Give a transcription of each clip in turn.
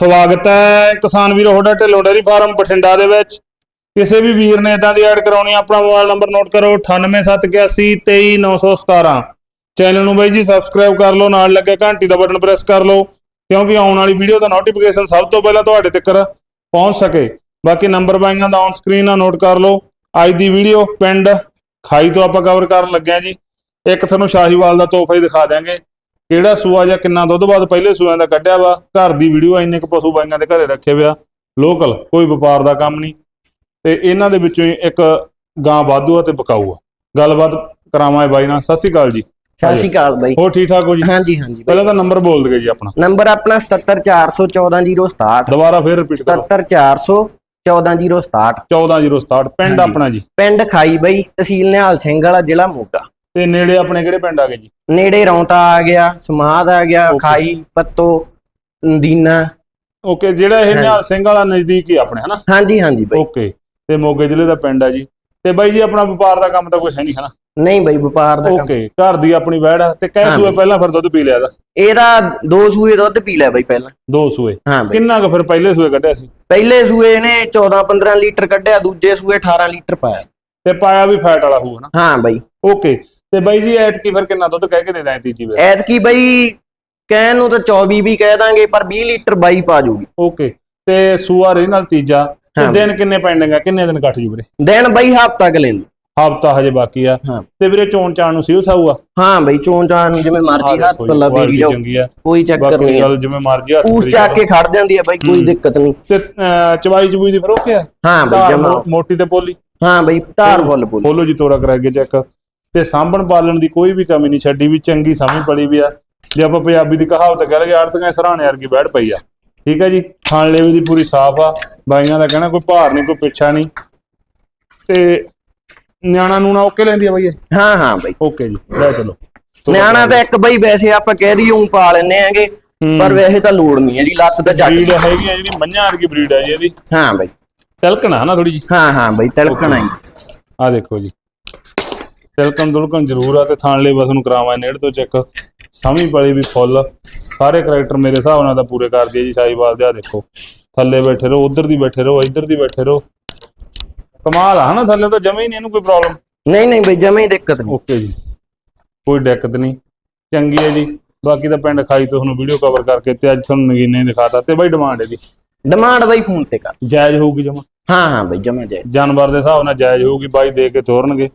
ਸਵਾਗਤ ਹੈ ਕਿਸਾਨ ਵੀਰੋ ਤੁਹਾਡਾ ਢਿੱਲੋਂ ਡੇਅਰੀ ਫਾਰਮ ਬਠਿੰਡਾ ਦੇ ਵਿੱਚ। ਕਿਸੇ ਵੀ ਵੀਰ ਨੇ ਇਦਾਂ ਦੀ ਐਡ ਕਰਾਉਣੀ ਆਪਣਾ ਮੋਬਾਈਲ ਨੰਬਰ ਨੋਟ ਕਰੋ 9871823917 ਚੈਨਲ ਨੂੰ ਬਾਈ ਜੀ ਸਬਸਕ੍ਰਾਈਬ ਕਰ ਲਓ, ਨਾਲ ਲੱਗੇ ਘੰਟੀ ਦਾ ਬਟਨ ਪ੍ਰੈਸ ਕਰ ਲਓ, ਕਿਉਂਕਿ ਆਉਣ ਵਾਲੀ ਵੀਡੀਓ ਦਾ ਨੋਟੀਫਿਕੇਸ਼ਨ ਸਭ ਤੋਂ ਪਹਿਲਾਂ ਤੁਹਾਡੇ ਤੱਕ ਪਹੁੰਚ ਸਕੇ। ਬਾਕੀ ਨੰਬਰ ਬਾਈਆਂ ਦਾ ਔਨ ਸਕਰੀਨ ਆ ਨੋਟ ਕਰ ਲਓ। ਅੱਜ ਦੀ ਵੀਡੀਓ ਪਿੰਡ ਖਾਈ ਤੋਂ ਆਪਾਂ ਕਵਰ ਕਰਨ ਲੱਗਿਆ ਜੀ। ਇੱਕ ਤੁਹਾਨੂੰ ਸ਼ਾਹੀਵਾਲ ਦਾ ਤੋਹਫਾ ਹੀ ਦਿਖਾ ਦਿਆਂਗੇ। ਕਿਹੜਾ ਸੂਆ ਜਾਂ ਕਿੰਨਾ ਦੁੱਧ ਬਾਅਦ ਪਹਿਲੇ ਸੂਆਂ ਦਾ ਕੱਢਿਆ ਵਾ ਘਰ ਦੀ ਵੀਡੀਓ ਇੰਨੇ ਕੁ ਪਸ਼ੂ ਬਾਈਆਂ ਦੇ ਘਰੇ ਰੱਖੇ ਵਿਆ ਲੋਕਲ ਕੋਈ ਵਪਾਰ ਦਾ ਕੰਮ ਨਹੀਂ। ਤੇ ਇਹਨਾਂ ਦੇ ਵਿੱਚੋਂ ਇੱਕ ਗਾਂ ਵਾਧੂ ਆ ਤੇ ਬਕਾਊ ਆ। ਗੱਲਬਾਤ ਕਰਾਵਾਂ ਇਹ ਬਾਈ ਨਾਲ। ਸਤਿ ਸ਼੍ਰੀ ਅਕਾਲ ਜੀ। ਸਤਿ ਸ਼੍ਰੀ ਅਕਾਲ ਬਾਈ। ਹੋਰ ਠੀਕ ਠਾਕ ਹੋ ਜੀ? ਹਾਂਜੀ ਹਾਂਜੀ। ਪਹਿਲਾਂ ਤਾਂ ਨੰਬਰ ਬੋਲ ਦਗੇ ਜੀ ਆਪਣਾ। ਨੰਬਰ ਆਪਣਾ 77414 ਦੁਬਾਰਾ ਫੇਰ ਰਿਪੀਟ ਕਰੋ। 77414 14067 ਪਿੰਡ। ਆਪਣਾ ਜੀ। ਪਿੰਡ ਖਾਈ ਬਾਈ ਤਹਿਸੀਲ ਨਿਹਾਲ ਸਿੰਘ ਵਾਲਾ ਜ਼ਿਲ੍ਹਾ ਮੋਗਾ। ਤੇ ਨੇੜੇ ਆਪਣੇ ਕਿਹੜੇ ਪਿੰਡ ਆ ਗਏ ਜੀ? ਨੇੜੇ ਰੌਂਤਾ ਆ ਗਿਆ ਸਮਾਦ ਆ ਗਿਆ Okay. ਖਾਈ ਪੱਤੋ ਨਦੀਨਾ। ਓਕੇ ਜਿਹੜਾ ਇਹ। ਨਿਹਾਲ ਸਿੰਘ ਵਾਲਾ ਨਜ਼ਦੀਕ ਹੀ ਆਪਣੇ ਹਨਾ? ਹਾਂਜੀ ਹਾਂਜੀ ਬਾਈ। ਓਕੇ ਤੇ ਮੋਗੇ ਜ਼ਿਲ੍ਹੇ ਦਾ ਪਿੰਡ ਆ ਜੀ। ਤੇ ਬਾਈ ਜੀ ਆਪਣਾ ਵਪਾਰ ਦਾ ਕੰਮ ਤਾਂ ਕੋਈ ਹੈ ਨਹੀਂ ਹਨਾ? ਨਹੀਂ ਬਾਈ ਵਪਾਰ ਦਾ ਕੰਮ। ਓਕੇ ਘਰ ਦੀ ਆਪਣੀ ਵੈੜ ਆ ਤੇ ਕਹਿ। ਸੂਏ ਪਹਿਲਾਂ ਫਿਰ ਦੁੱਧ ਪੀ ਲਿਆ ਦਾ ਇਹਦਾ ਦੋ ਸੂਏ ਦੁੱਧ ਪੀ ਲਿਆ ਬਾਈ ਪਹਿਲਾਂ। ਦੋ ਸੂਏ? ਹਾਂ ਬਾਈ। ਕਿੰਨਾ ਕੁ ਫਿਰ ਪਹਿਲੇ ਸੂਏ ਕੱਢਿਆ ਸੀ? ਪਹਿਲੇ ਸੂਏ ਨੇ 14 15 ਲੀਟਰ ਕੱਢਿਆ ਦੂਜੇ ਸੂਏ 18 ਲੀਟਰ ਪਾਇਆ। ਤੇ ਪਾਇਆ ਵੀ ਫੈਟ ਵਾਲਾ ਹੋਊ ਹਨਾ? ਹਾਂ ਬਾਈ। ਓਕੇ ਤੇ ਬਾਈ ਜੀ ਐਤਕੀ ਫਿਰ ਕਿੰਨਾ ਦੁੱਧ ਕਹਿ ਕੇ ਦੇ ਦਾਂ ਤੀਜੀ ਵਾਰ ਐਤਕੀ ਬਾਈ ਕਹਿਣ ਨੂੰ ਤਾਂ 24 ਵੀ ਕਹਿ ਦਾਂਗੇ ਪਰ 20 ਲੀਟਰ ਬਾਈ ਪਾ ਜੂਗੀ। ਓਕੇ ਤੇ ਸੂਆ ਰੇ ਨਾਲ ਤੀਜਾ ਤੇ। ਦਿਨ ਕਿੰਨੇ ਪੈਂਡਿੰਗ ਆ ਕਿੰਨੇ ਦਿਨ ਕੱਟ ਜੂ ਵੀਰੇ? ਦਿਨ ਬਾਈ ਹਫ਼ਤਾ ਕ ਲੈਂਦੇ। ਹਫਤਾ ਹਜੇ ਬਾਕੀ ਆ। ਤੇ ਵੀਰੇ ਚੋਣ ਚਾਣ ਨੂੰ ਸੀਲ ਸਾਊ ਆ? ਹਾਂ ਬਈ ਚੋਣ ਚਾਣ ਨੂੰ ਜਿਵੇਂ ਮਰਜ਼ੀ ਹੱਥ ਪੱਲਾ ਬੇਰੀ ਜਾਓ। ਆ। ਕੋਈ ਚੱਕਰ ਨਹੀਂ। ਗੱਲ ਜਿਵੇਂ ਮਰਜ਼ੀ ਹੱਥ ਫੇਰੀ ਚੱਕ ਕੇ ਖੜ ਜਾਂਦੀ ਹੈ ਬਾਈ ਕੋਈ। ਦਿੱਕਤ ਨਹੀਂ। ਤੇ ਚਵਾਈ ਚਬੂਈ ਦੀ ਫਿਰ ਓਕੇ ਆ? ਹਾਂ ਬਈ ਮੋਟੀ ਤੇ ਪੋਲੀ? ਹਾਂ ਬਈ ਧਾਰ ਫੁੱਲ ਬੋਲ ਖੋਲੋ ਜੀ ਤੋਰਾ ਕਰਾ ਕੇ ਚੈੱਕ। ਤੇ ਸਾਂਭਣ ਪਾਲਣ ਦੀ ਕੋਈ ਵੀ ਕਮੀ ਨਹੀਂ ਛੱਡੀ ਵੀ ਚੰਗੀ ਸਮਝ ਪੜੀ ਵੀ ਆ। ਜੇ ਆਪਾਂ ਪੰਜਾਬੀ ਦੀ ਕਹਾਵਤ ਕਹਿ ਲਈਏ ਆੜਤੀਆਂ ਸਰਾਣੇ ਵਰਗੀ ਬੈਠ ਪਈ ਆ। ਠੀਕ ਹੈ ਜੀ? ਖਾਣ ਲੇਵੇ ਦੀ ਪੂਰੀ ਸਾਫ਼ ਆ। ਬਾਈਆਂ ਦਾ ਕਹਿਣਾ ਕੋਈ ਭਾਰ ਨਹੀਂ ਕੋਈ ਪਿੱਛਾ ਨਹੀਂ। ਤੇ ਨਿਆਣਾ ਨੂਣਾ ਓਕੇ ਲੈਂਦੀ ਆ ਬਾਈ ਹਾਂ ਹਾਂ ਬਈ। ਓਕੇ ਜੀ ਲੈ ਚਲੋ। ਨਿਆਣਾ ਤਾਂ ਇੱਕ ਬਈ ਵੈਸੇ ਆਪਾਂ ਕਹਿ ਦਈਏ ਉਂ ਪਾ ਲੈਨੇ ਆਂਗੇ ਪਰ ਵੈਸੇ ਤਾਂ ਲੋੜ ਨਹੀਂ ਹੈ ਜੀ ਲੱਤ ਤਾਂ ਚੱਕ ਬਰੀਡ ਹੈਗੀ ਆ ਜਿਹੜੀ ਮੱਝਾਂ ਵਰਗੀ ਬਰੀਡ ਆ ਜੀ ਇਹਦੀ। ਹਾਂ ਬਈ। ਤਿਲਕਣਾ ਹਨਾ ਥੋੜੀ ਜੀ ਹਾਂ ਹਾਂ ਬਈ ਤਿਲਕਣਾ ਹੀ। ਆ ਦੇਖੋ ਜੀ। ਤਿਲਕਣ ਦੁਲਕਣ ਜ਼ਰੂਰ ਆ ਤੇ ਥਾਣਲੇ ਬਸ ਨੂੰ ਕਰਾਵਾਂ ਨੇੜ ਤੋਂ ਚੈੱਕ। ਸਮੀ ਪਲੀ ਵੀ ਫੁੱਲ। ਸਾਰੇ ਕਰੈਕਟਰ ਮੇਰੇ ਹਿਸਾਬ ਨਾਲ ਤਾਂ ਪੂਰੇ ਕਰਦੀ ਹੈ ਜੀ ਸਾਈਵਾਲ ਦੇ ਆ ਦੇਖੋ। ਥੱਲੇ ਬੈਠੇ ਰਹੋ ਉਧਰ ਦੀ ਬੈਠੇ ਰਹੋ ਇੱਧਰ ਦੀ ਬੈਠੇ ਰਹੋ। ਕਮਾਲ ਆ ਹਨਾ ਥੱਲੇ ਤਾਂ ਜਮੇ ਹੀ ਨਹੀਂ ਇਹਨੂੰ ਕੋਈ ਪ੍ਰੋਬਲਮ ਨਹੀਂ ਨਹੀਂ ਬਈ ਜਮੇ ਹੀ ਦਿੱਕਤ ਨਹੀਂ। ਓਕੇ ਜੀ। ਕੋਈ ਦਿੱਕਤ ਨਹੀਂ। ਚੰਗੀ ਹੈ ਜੀ। ਬਾਕੀ ਤਾਂ ਪਿੰਡ ਖਾਈ ਤੋਂ ਤੁਹਾਨੂੰ ਵੀਡੀਓ ਕਵਰ ਕਰਕੇ ਤੇ ਅੱਜ ਤੁਹਾਨੂੰ ਨਗੀਨੇ ਦਿਖਾਤਾ ਤੇ ਬਾਈ ਡਿਮਾਂਡ ਇਹਦੀ। ਡਿਮਾਂਡ ਬਈ ਫੋਨ ਤੇ ਕਰ। ਜਾਇਜ਼ ਹੋਊਗੀ ਜਮਾ। ਹਾਂ ਹਾਂ ਬਈ ਜਮਾ ਜਾਏ ਜਾਨਵਰ ਦੇ ਹਿਸਾਬ ਨਾਲ ਜਾਇਜ਼ ਹੋਊਗੀ ਬਾਈ ਦੇ ਕੇ ਤੋਰਨਗੇ।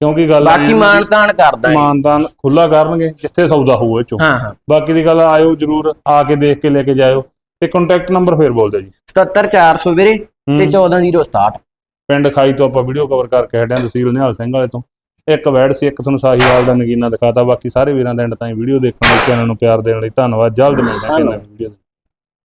ਕਿਉਂਕਿ ਗੱਲ ਬਾਕੀ ਹੈ ਮਾਨ ਤਾਨ ਕਰਦਾ ਹੈ। ਮਾਨਦਾਨ ਖੁੱਲਾ ਕਰਨਗੇ ਜਿੱਥੇ ਸੌਦਾ ਹੋਊ ਇਹ ਚੋਂ। ਹਾਂ ਹਾਂ। ਬਾਕੀ ਦੀ ਗੱਲ ਆਇਓ ਜਰੂਰ ਆ ਕੇ ਦੇਖ ਕੇ ਲੈ ਕੇ ਜਾਇਓ। ਤੇ ਕੰਟੈਕਟ ਨੰਬਰ ਫੇਰ ਬੋਲ ਦਿਓ ਜੀ 77400 ਵੀਰੇ ਤੇ ਹੂੰ। 14067 ਪਿੰਡ ਖਾਈ ਤੋਂ ਆਪਾਂ ਵੀਡੀਓ ਕਵਰ ਕਰਕੇ ਹਟਿਆ ਤਹਿਸੀਲ ਨਿਹਾਲ ਸਿੰਘ ਵਾਲੇ ਤੋਂ। ਇੱਕ ਵੈੜ ਸੀ ਇੱਕ ਤੁਹਾਨੂੰ ਸਾਹੀਵਾਲ ਦਾ ਨਗੀਨਾ ਦਿਖਾਤਾ। ਬਾਕੀ ਸਾਰੇ ਵੀਰਾਂ ਦਾ ਐਂਡ ਤਾਈਂ ਵੀਡੀਓ ਦੇਖਣ ਲਈ ਚੈਨਲ ਨੂੰ ਪਿਆਰ ਦੇਣ ਲਈ ਧੰਨਵਾਦ। ਜਲਦ ਮਿਲਦੇ ਹਾਂ ਵੀਡੀਓ